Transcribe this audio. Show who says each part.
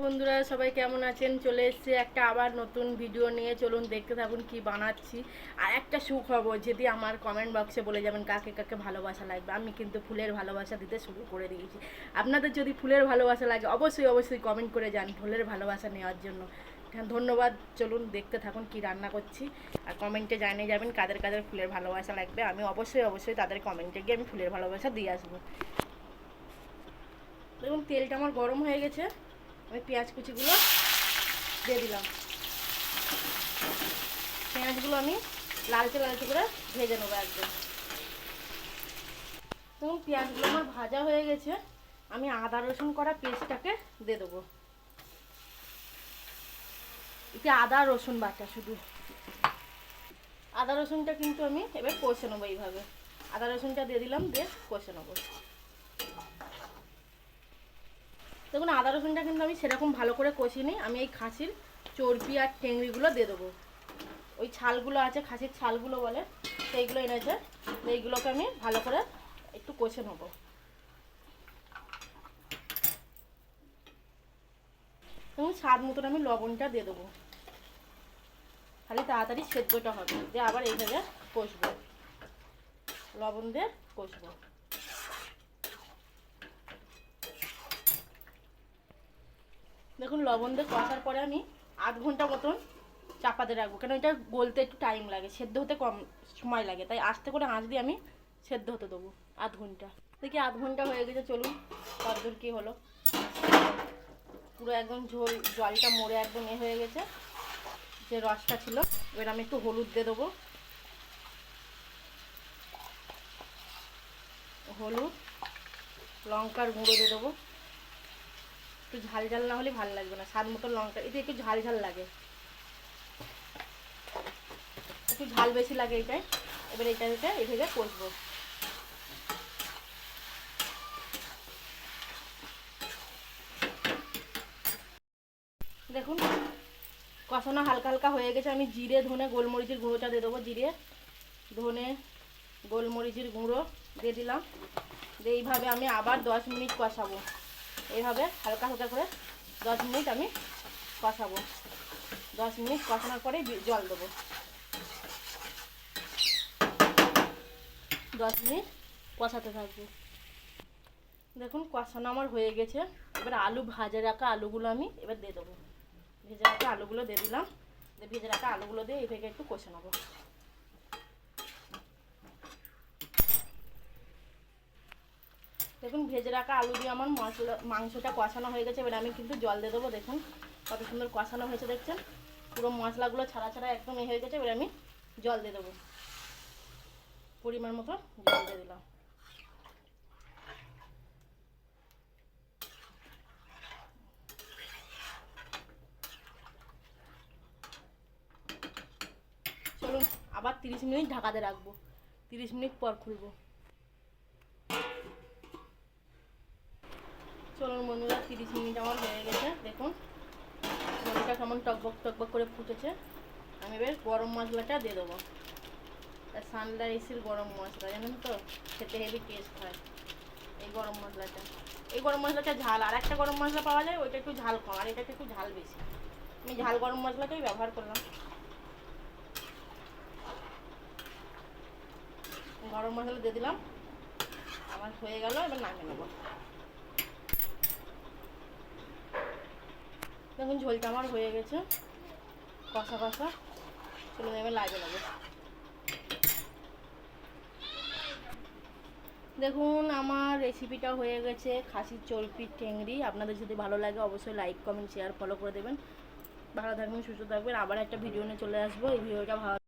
Speaker 1: বন্ধুরা সবাই কেমন আছেন? চলে এসেছে একটা আবার নতুন ভিডিও নিয়ে। চলুন দেখতে থাকুন কি বানাচ্ছি। আর একটা সুখবর যদি আমার কমেন্ট বক্সে বলে যাবেন কাকে কাকে ভালোবাসা লাগবে আমি কিন্তু ফুলের ভালোবাসা দিতে শুরু করে দিয়েছি। আপনাদের যদি ফুলের ভালোবাসা লাগে অবশ্যই অবশ্যই কমেন্ট করে যান ফুলের ভালোবাসা নেওয়ার জন্য। হ্যাঁ, ধন্যবাদ। চলুন দেখতে থাকুন কি রান্না করছি। আর কমেন্টে জানিয়ে যাবেন কাদের কাদের ফুলের ভালোবাসা লাগবে। আমি অবশ্যই অবশ্যই তাদের কমেন্টে গিয়ে আমি ফুলের ভালোবাসা দিয়ে আসব। দেখুন তেলটা আমার গরম হয়ে গেছে। আমি পেঁয়াজ কুচিগুলো দিয়ে দিলাম। পেঁয়াজগুলো আমি লালচে লালচে করে ভেজে নেব একদম দেখুন, পেঁয়াজগুলো আমার ভাজা হয়ে গেছে। আমি আদা রসুন করা পেস্টটাকে দিয়ে দেবো। এটা আদা রসুন বাটা শুধু। আদা রসুনটা কিন্তু আমি এবার কষে নেব এইভাবে। আদা রসুনটা দিয়ে দিলাম, দিয়ে কষে নেব। দেখুন, আদা রসুনটা কিন্তু আমি সেরকম ভালো করে কষিনি। আমি এই খাসির চর্বি আর টেংরিগুলো দিয়ে দেবো। ওই ছালগুলো আছে, খাসির ছালগুলো বলে, সেইগুলো এনেছে। এইগুলোকে আমি ভালো করে একটু কষে নেব। এবং স্বাদ মতন আমি লবণটা দিয়ে দেবো। খালি তাড়াতাড়ি সেদ্ধটা হবে। দিয়ে আবার এইভাবে কষবো। লবণ দিয়ে কষবো। দেখুন, লবণ দিয়ে কষার পরে আমি আধ ঘণ্টা মতন চাপাতে রাখব। কেন, এটা গলতে একটু টাইম লাগে, সেদ্ধ হতে কম সময় লাগে। তাই আস্তে করে আঁচ দিয়ে আমি সেদ্ধ হতে দেবো আধ ঘণ্টা। দেখি আধ ঘণ্টা হয়ে গেছে, চলুন কতদূর কী হলো। পুরো একদম ঝোল, জলটা মরে একদম এ হয়ে গেছে। যে রসটা ছিল, এবার আমি একটু হলুদ দিয়ে দেবো। হলুদ, লঙ্কার গুঁড়ো দিয়ে দেবো। একটু ঝাল ঝাল না হলে ভালো লাগবে না, স্বাদ মতো লঙ্কা এতে একটু ঝাল ঝাল লাগে। একটু ঝাল বেশি লাগে এটাই এবার এটা এটা এভাবে কষবো। দেখুন, কষানো হালকা হালকা হয়ে গেছে। আমি জিরে, ধনে, গোলমরিচের গুঁড়োটা দিয়ে দেবো জিরে। ধনে, গোলমরিচের গুঁড়ো দিয়ে দিলাম। দিয়ে এইভাবে আমি আবার দশ মিনিট কষাবো। এইভাবে হালকা হালকা করে দশ মিনিট আমি কষাবো। দশ মিনিট কষানোর পরে জল দেবো। দশ মিনিট কষাতে থাকব। দেখুন, কষানো আমার হয়ে গেছে। এবার আলু ভাজে রাখা আলুগুলো আমি এবার দিয়ে দেবো। ভেজে রাখা আলুগুলো দিয়ে দিলাম। ভেজে রাখা আলুগুলো দিয়ে এই থেকে একটু কষে নেব। দেখুন, ভেজে রাখা আলু দিয়ে আমার মশলা মাংসটা কষানো হয়ে গেছে। এবার আমি কিন্তু জল দিয়ে দেবো, দেখুন কত সুন্দর কষানো হয়েছে, দেখছেন? পুরো মশলাগুলো ছাড়া ছাড়া একদম এ হয়ে গেছে। এবার আমি জল দিয়ে দেবো। পরিমাণ মতো জল দিয়ে দিলাম। চলুন, আবার তিরিশ মিনিট ঢাকাতে রাখব। তিরিশ মিনিট পর খুলবো। চলুন বন্ধুরা, তিরিশ মিনিট আমার হয়ে গেছে, দেখুন। জলটা কেমন টকবক টকবক করে ফুটেছে। আমি এবার গরম মশলাটা দিয়ে দেবো। সানরাইসের গরম মশলা, জানেন তো? খেতে হেভি টেস্ট হয় এই গরম মশলাটা। এই গরম মশলাটা ঝাল, আর একটা গরম মশলা পাওয়া যায়, ওইটা একটু ঝাল কম, আর এটা একটু ঝাল বেশি। আমি ঝাল গরম মশলাটাই ব্যবহার করলাম। গরম মশলা দিয়ে দিলাম। আমার হয়ে গেল, এবার নামিয়ে নেব। দেখুন, ঝোলটা আমার হয়ে গেছে। কষা কষা। চলুন, এবার লাগে নেব দেখুন, আমার রেসিপিটা হয়ে গেছে খাসির চলপির টেংরি আপনাদের যদি ভালো লাগে, অবশ্যই লাইক কমেন্ট শেয়ার ফলো করে দেবেন। ভালো থাকবেন, সুস্থ থাকবেন। আবার একটা ভিডিও নিয়ে চলে আসব। এই ভিডিওটা ভালো